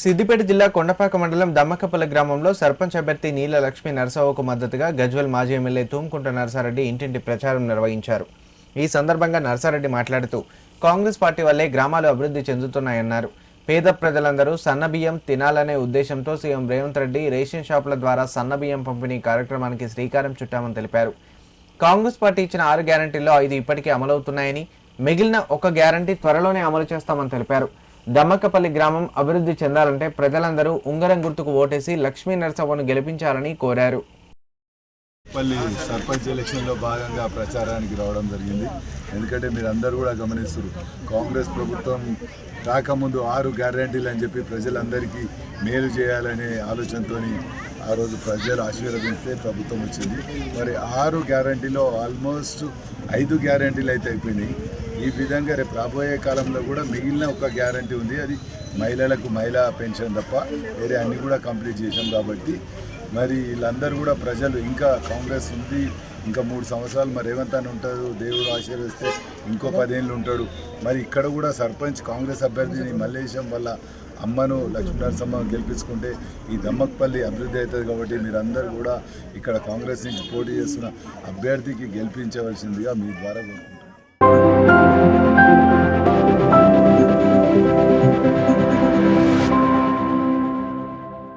సిద్దిపేట జిల్లా కొండపాక మండలం దమ్మకపల్లి గ్రామంలో సర్పంచ్ అభ్యర్థి నీల లక్ష్మీ నరసవ్వకు మద్దతుగా గజ్వల్ మాజీ ఎమ్మెల్యే తూమ్కుంట నరసారెడ్డి ఇంటింటి ప్రచారం నిర్వహించారు. ఈ సందర్భంగా నరసారెడ్డి మాట్లాడుతూ కాంగ్రెస్ పార్టీ వల్లే గ్రామాలు అభివృద్ధి చెందుతున్నాయన్నారు. పేద ప్రజలందరూ సన్నబియ్యం తినాలనే ఉద్దేశంతో సీఎం రేవంత్ రెడ్డి రేషన్ షాపుల ద్వారా సన్నబియ్యం పంపిణీ కార్యక్రమానికి శ్రీకారం చుట్టామని తెలిపారు. కాంగ్రెస్ పార్టీ ఇచ్చిన ఆరు గ్యారంటీల్లో ఐదు ఇప్పటికే అమలవుతున్నాయని మిగిలిన ఒక గ్యారంటీ త్వరలోనే అమలు చేస్తామని తెలిపారు. దమ్మకపల్లి గ్రామం అభివృద్ధి చెందాలంటే ప్రజలందరూ ఉంగరం గుర్తుకు ఓటేసి లక్ష్మీ నరసవ్వను గెలిపించాలని కోరారు. పల్లి సర్పంచ్ ఎలక్షన్లో భాగంగా ప్రచారానికి రావడం జరిగింది. ఎందుకంటే మీరు అందరూ కూడా గమనిస్తారు. కాంగ్రెస్ ప్రభుత్వం రాకముందు ఆరు గ్యారంటీలు అని చెప్పి ప్రజలందరికీ మేలు చేయాలనే ఆలోచనతో ఆ రోజు ప్రజలు ఆశీర్వదిస్తే ప్రభుత్వం వచ్చింది. మరి ఆరు గ్యారంటీలో ఆల్మోస్ట్ ఐదు గ్యారంటీలు అయితే అయిపోయినాయి. ఈ విధంగా రేపు రాబోయే కాలంలో కూడా మిగిలిన ఒక గ్యారంటీ ఉంది. అది మహిళలకు మహిళా పెన్షన్ తప్ప వేరే అన్ని కూడా కంప్లీట్ చేశాం కాబట్టి మరి వీళ్ళందరూ కూడా ప్రజలు ఇంకా కాంగ్రెస్ ఉంది. ఇంకా మూడు సంవత్సరాలు మరి రేవంత్ అని ఉంటాడు దేవుడు ఆశీర్వదిస్తే ఇంకో పదేళ్ళు ఉంటాడు. మరి ఇక్కడ కూడా సర్పంచ్ కాంగ్రెస్ అభ్యర్థిని మల్లేశం వల్ల అమ్మను లక్ష్మీనరసమ్మ గెలిపించుకుంటే ఈ దమ్మక్పల్లి అభివృద్ధి అవుతుంది కాబట్టి మీరందరూ కూడా ఇక్కడ కాంగ్రెస్ నుంచి పోటీ చేస్తున్న అభ్యర్థికి గెలిపించవలసిందిగా మీ ద్వారా కోరుకుంటున్నాను